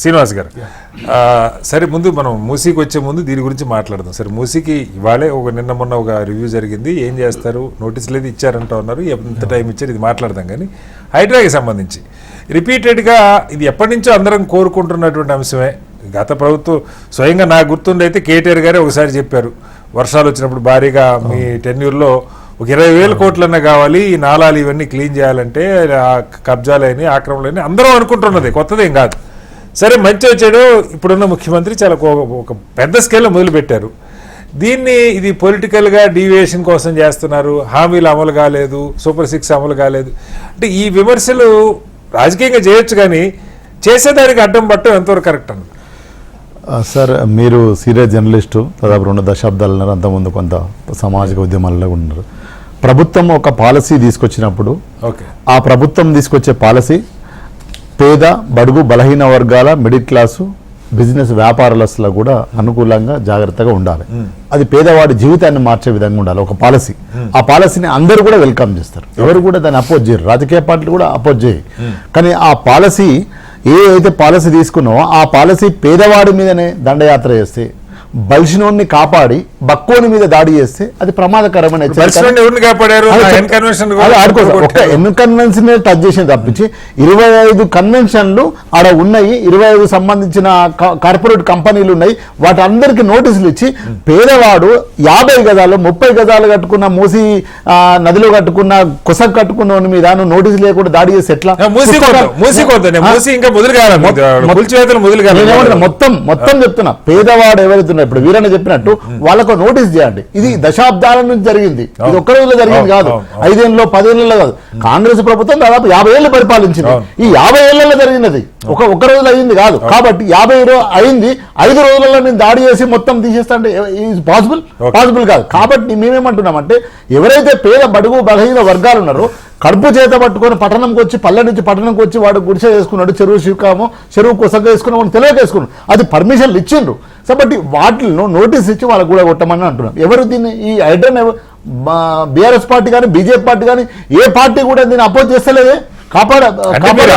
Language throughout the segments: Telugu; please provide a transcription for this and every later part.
శ్రీనివాస్ గారు. సరే ముందు మనం మూసీకి వచ్చే ముందు దీని గురించి మాట్లాడదాం. సరే మూసీకి ఇవాళే ఒక నిన్న మొన్న ఒక రివ్యూ జరిగింది. ఏం చేస్తారు? నోటీసులు ఏది ఇచ్చారంటా ఉన్నారు. ఎంత టైం ఇచ్చారు? ఇది మాట్లాడదాం కానీ. హైడ్రాకి సంబంధించి. రిపీటెడ్గా ఇది ఎప్పటి నుంచో అందరం కోరుకుంటున్నటువంటి అంశమే. గత ప్రభుత్వం స్వయంగా నాకు గుర్తుండైతే కేటీఆర్ గారే ఒకసారి చెప్పారు. వర్షాలు వచ్చినప్పుడు భారీగా మీ టెన్యూర్లో ఒక ఇరవై వేల కోట్లన్నా కావాలి. ఈ నాలాలు ఇవన్నీ క్లీన్ చేయాలంటే ఆ కబ్జాలని ఆక్రమణలని అందరం అనుకుంటున్నది కొత్తదేం కాదు. సరే మంచి వచ్చాడు. ఇప్పుడున్న ముఖ్యమంత్రి చాలా ఒక- పెద్ద స్కేల్లో మొదలుపెట్టారు. దీన్ని ఇది పొలిటికల్గా డీవియేషన్ కోసం చేస్తున్నారు. హామీలు అమలు కాలేదు. సూపర్ సిక్స్ అమలు కాలేదు. అంటే ఈ విమర్శలు రాజకీయంగా చేయొచ్చు కానీ చేసేదానికి అడ్డం పట్టడం ఎంతవరకు కరెక్ట్ అన్న? సార్ మీరు సీరియస్ జర్నలిస్టు దాదాపు రెండు దశాబ్దాలు ఉన్నారు. అంతకుముందు కొంత సామాజిక ఉద్యమాల్లో ఉన్నారు. ప్రభుత్వం ఒక పాలసీ తీసుకొచ్చినప్పుడు ఓకే. ఆ ప్రభుత్వం తీసుకొచ్చే పాలసీ పేద బడుగు బలహీన వర్గాల మిడిల్ క్లాసు బిజినెస్ వ్యాపారస్తులకు కూడా అనుకూలంగా జాగ్రత్తగా ఉండాలి. అది పేదవాడి జీవితాన్ని మార్చే విధంగా ఉండాలి. ఒక పాలసీ. ఆ పాలసీని అందరూ కూడా వెల్కమ్ చేస్తారు. ఎవరు కూడా దాన్ని అపోజ్ చేయరు. రాజకీయ పార్టీలు కూడా అపోజ్ చేయరు. కానీ ఆ పాలసీ ఏ అయితే పాలసీ తీసుకున్నావో ఆ పాలసీ పేదవాడి మీదనే దండయాత్ర చేస్తే బలిసినోడిని కాపాడి బక్కోని మీద దాడి చేస్తే అది ప్రమాదకరమైన హెచ్చరిక. పరిశ్రమను ఎవరిని కాపాడారు? అదే నా చెప్- ఎన్ కన్వెన్షన్ అదే ఆడుకోదు. ఒక్క ఎన్ని కన్వెన్షన్ టచ్ చేసింది తప్పించి ఇరవై ఐదు కన్వెన్షన్లు ఆడ ఉన్నాయి. ఇరవై ఐదు సంబంధించిన కార్పొరేట్ కంపెనీలు ఉన్నాయి. వాటి అందరికి నోటీసులు ఇచ్చి పేదవాడు యాభై గదాలు ముప్పై గదాలు కట్టుకున్న మూసి నదిలో కట్టుకున్న కుసక్ కట్టుకున్న మీద నోటీసు లేకుండా దాడి చేసి ఎట్లా? మొత్తం- మొత్తం మొత్తం చెప్తున్నా. పేదవాడు ఎవరైతే ఉన్నారో ఇప్పుడు వీరన్న చెప్పినట్టు వాళ్ళకు నోటీస్ చేయండి. ఇది దశాబ్దాల నుంచి జరిగింది. ఇది ఒక్క రోజులో జరిగింది కాదు. ఐదేళ్ళలో పదేళ్ళలో కాదు. కాంగ్రెస్ ప్రభుత్వం దాదాపు యాభై ఏళ్ళు పరిపాలించింది. ఈ యాభై ఏళ్ళలో జరిగినది. ఒక ఒక్క రోజులో అయింది కాదు. కాబట్టి యాభై అయింది. ఐదు రోజులలో నేను దాడి చేసి మొత్తం తీసేస్తా అంటే పాసిబుల్. పాసిబుల్ కాదు. కాబట్టి మేమేమంటున్నామంటే ఎవరైతే పేద బడుగు బలహీన వర్గాలు ఉన్నారో కడుపు చేత పట్టుకొని పట్టణంకి వచ్చి పల్లె నుంచి పట్టణంకి వచ్చి వాడు గుడిసె వేసుకున్నాడు చెరువు శివకాము చెరువు కుసగా వేసుకున్నాం తెలియక వేసుకున్నాడు. అది పర్మిషన్లు ఇచ్చిండ్రు. కాబట్టి వాటిల్లో నోటీస్ ఇచ్చి వాళ్ళకు కూడా కొట్టమని అంటున్నాం ఎవరు దీన్ని ఈ ఐడ్రన్ బీఆర్ఎస్ పార్టీ కానీ బీజేపీ పార్టీ కానీ ఏ పార్టీ కూడా దీన్ని అపోజ్ చేస్తలేదే? కాపాడ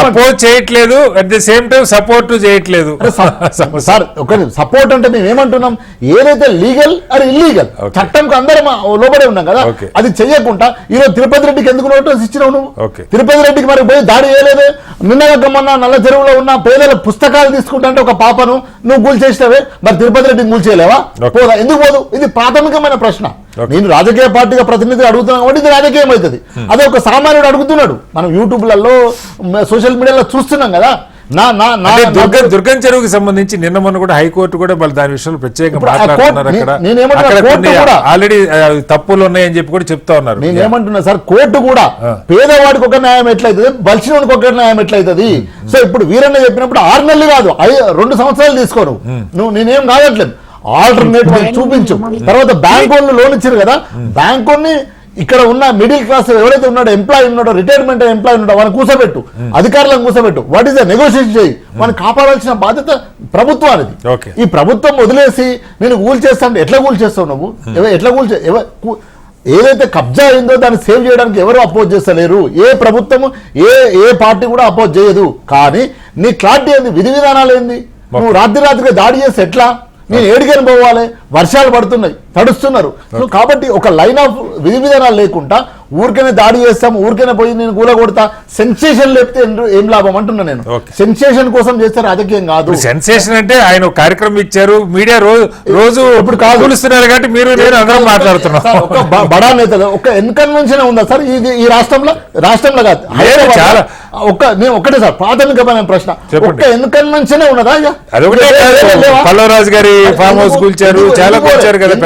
అపోజ్ చేయట్లేదు at the same time support చేయట్లేదు సార్ ఒక సపోర్ట్ అంటే మేము ఏమంటున్నాం ఏదైతే లీగల్ అది ఇల్లీగల్. చట్టంకు అందరం లోబడే ఉన్నాం కదా. అది చెయ్యకుండా ఈరోజు తిరుపతి రెడ్డికి ఎందుకు నోటీస్ ఇచ్చినావు నువ్వు. తిరుపతి రెడ్డికి మరి పోయి దాడి చేయలేదే నిన్నగా గమ్మన్న నల్ల చెరువులో ఉన్న పేదల పుస్తకాలు తీసుకుంటే ఒక పాపను నువ్వు గూల్ చేసినవే మరి తిరుపతి రెడ్డికి గూల్ చేయలేవా. పోదా ఎందుకు పోదు ఇది ప్రాథమికమైన ప్రశ్న. నేను రాజకీయ పార్టీగా ప్రతినిధి అడుగుతున్నాను కాబట్టి ఇది రాజకీయం అవుతుంది. అదే ఒక సామాన్యుడు అడుగుతున్నాడు. మనం యూట్యూబ్లలో సోషల్ మీడియాలో చూస్తున్నాం కదా. నా నా నా దుర్గం చెరువుకి సంబంధించి నిన్న మొన్న కూడా హైకోర్టు కూడా దాని విషయంలో ప్రత్యేకంగా మాట్లాడుతున్నారు అక్కడ. ఆల్రెడీ తప్పులు ఉన్నాయని చెప్పి కూడా చెప్తా ఉన్నారు. నేను ఏమంటున్నా సార్ కోర్టు కూడా పేదవాడికి ఒక న్యాయం ఎట్లయితుంది బలిసినోడికి ఒక న్యాయం ఎట్లయితుంది? సో ఇప్పుడు వీరన్న చెప్పినప్పుడు ఆరు నెలలు కాదు రెండు సంవత్సరాలు తీసుకోను నువ్వు నేనేం కాదట్లేదు. ఆల్టర్నేట్ చూపించు. తర్వాత బ్యాంక్ వాళ్ళు లోన్ ఇచ్చారు కదా బ్యాంక్ ఇక్కడ ఉన్న మిడిల్ క్లాస్ ఎవరైతే ఉన్నాడో ఎంప్లాయీ ఉన్నాడో రిటైర్మెంట్ ఎంప్లాయీ ఉన్నాడో వాళ్ళని కూర్చోబెట్టు. అధికారులను కూర్చోబెట్టు. వాట్ ఈస్ ద నెగోషియేషన్ చేయి? మనం కాపాడాల్సిన బాధ్యత ప్రభుత్వానికి. ఈ ప్రభుత్వం వదిలేసి నేను కూల్ చేస్తాను. ఎట్లా కూల్ చేస్తావు నువ్వు? ఎవ- ఎట్లా కూల్ ఏదైతే కబ్జా అయిందో దాన్ని సేవ్ చేయడానికి ఎవరు అపోజ్ చేస్తలేరు. ఏ ప్రభుత్వం ఏ ఏ పార్టీ కూడా అపోజ్ చేయదు. కానీ నీ క్లారిటీ ఏంది? విధి విధానాలు ఏంది? నువ్వు రాత్రి రాత్రిగా దాడి చేసి ఎట్లా? నేను ఏడికని పోవాలి. వర్షాలు పడుతున్నాయి తడుస్తున్నారు. సో కాబట్టి ఒక లైన్ ఆఫ్ విధి విధానాలు లేకుండా ఊరికనే దాడి చేస్తాం ఊరికనే పోయి నేను కూల కొడతా సెన్సేషన్ లేపితే ఏం లాభం అంటున్నా నేను. సెన్సేషన్ కోసం చేస్తే రాజకీయం కాదు. సెన్సేషన్ అంటే ఆయన కార్యక్రమం ఇచ్చారు మీడియా రోజు రోజు ఇప్పుడు కాదు. కూలుస్తున్నారు కాబట్టి మీరు నేను అందరం మాట్లాడుతున్నాం. సార్, ఒక బ- బడా నేతలు ఒక ఎన్కన్వెన్షన్ ఉందా సార్? ఇది ఈ రాష్ట్రంలో రాష్ట్రంలో కాదు చాలా. ఒక్క నేను ఒకటే సార్ ప్రాథమికమైన ప్రశ్న. ఒక్క ఎన్కన్వెన్షన్ ఉన్నదా? అయ్యా? పల్లవరాజు గారి ఫామ్ హౌస్ కూల్చారు, చాలా ఎందుకు కూల్చారు కదా, పెద్ద?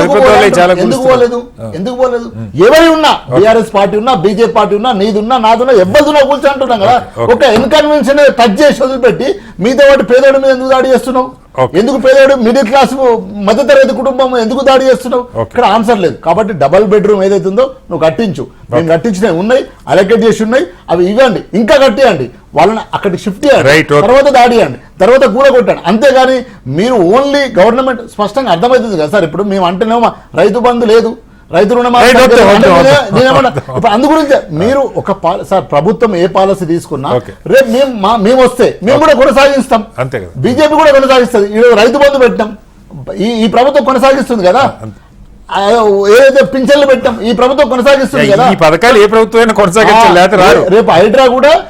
చాలా ఎందుకు. పోలేదు ఎందుకు పోలేదు ఎవరి ఉన్నా బీఆర్ఎస్ పార్టీ ఉన్నా బీజేపీ పార్టీ ఉన్నా నీది ఉన్నా నాదున్నా ఎవరిదున్నా కూర్చో అంటున్నాం కదా. ఒక ఎన్కన్వెన్షన్ టచ్ చేసి వదిలిపెట్టి మిగతా వాటి పేదోడి మీద ఎందుకు దాడి చేస్తున్నావు. ఎందుకు పేదోడు మిడిల్ క్లాస్ మధ్యతరగతి కుటుంబం ఎందుకు దాడి చేస్తున్నావు. ఇక్కడ ఆన్సర్ లేదు. కాబట్టి డబల్ బెడ్రూమ్ ఏదైతే ఉందో నువ్వు కట్టించు. మేము కట్టించినవి ఉన్నాయి అలొకేట్ చేసి ఉన్నాయి అవి ఇవ్వండి. ఇంకా కట్టియండి. వాళ్ళని అక్కడికి షిఫ్ట్ చేయండి. తర్వాత దాడి చేయండి. తర్వాత కూల కొట్టండి. అంతేగాని మీరు ఓన్లీ గవర్నమెంట్ స్పష్టంగా అర్థమవుతుంది కదా సార్. ఇప్పుడు మేము అంటేనేమో రైతు బంధు లేదు. రైతు రుణమాఫీ ఇప్పుడు అందు గురించి మీరు ఒక సార్ ప్రభుత్వం ఏ పాలసీ తీసుకున్నా. రేపు మేము మేము వస్తే మేము కూడా కొనసాగిస్తాం. అంతే. బీజేపీ కూడా కొనసాగిస్తుంది. ఈరోజు రైతు బంధు పెట్టాం ఈ ఈ ప్రభుత్వం కొనసాగిస్తుంది కదా. ఏదైతే పింఛన్లు పెట్టాం ఈ ప్రభుత్వం కొనసాగిస్తుంది కదా. ఈ పథకాలు ఏ ప్రభుత్వమైనా కొనసాగించాలి లేకపోతే రారు. రే- రేపు హైడ్రా కూడా.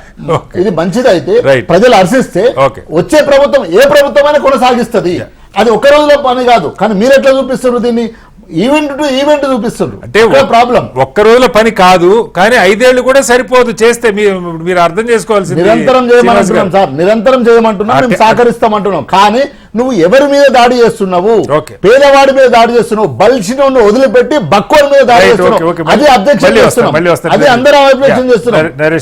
ఇది మంచిది అయితే Right. ప్రజలు హర్షిస్తే. వచ్చే ప్రభుత్వం ఏ ప్రభుత్వమైనా కొనసాగిస్తుంది. అది ఒక రోజులో పని కాదు. కానీ మీరు ఎట్లా చూపిస్తున్నారు దీన్ని? ఈవెంట్ టు ఈవెంట్ చూపిస్తున్నారు అంటే ప్రాబ్లం ఒక్క రోజుల పని కాదు కానీ ఐదేళ్ళు కూడా సరిపోదు చేస్తే మీరు అర్థం చేసుకోవాల్సింది నిరంతరం చేయమంటున్నాం. సార్. నిరంతరం చేయమంటున్నాం మేము సహకరిస్తామంటున్నాం కానీ నువ్వు ఎవరి మీద దాడి చేస్తున్నావు? ఓకే. పేదవాడి మీద దాడి చేస్తున్నావు. బలిసిన వదిలిపెట్టి బక్కోడి మీద దాడి చేస్తున్నావు. అది అబ్జెక్షన్ మళ్ళీ వస్తాం, చేస్తున్నాం. మళ్ళీ వస్తాం. అది అందరూ అబ్జెక్షన్ చేస్తున్నాం. నరే- నరేష్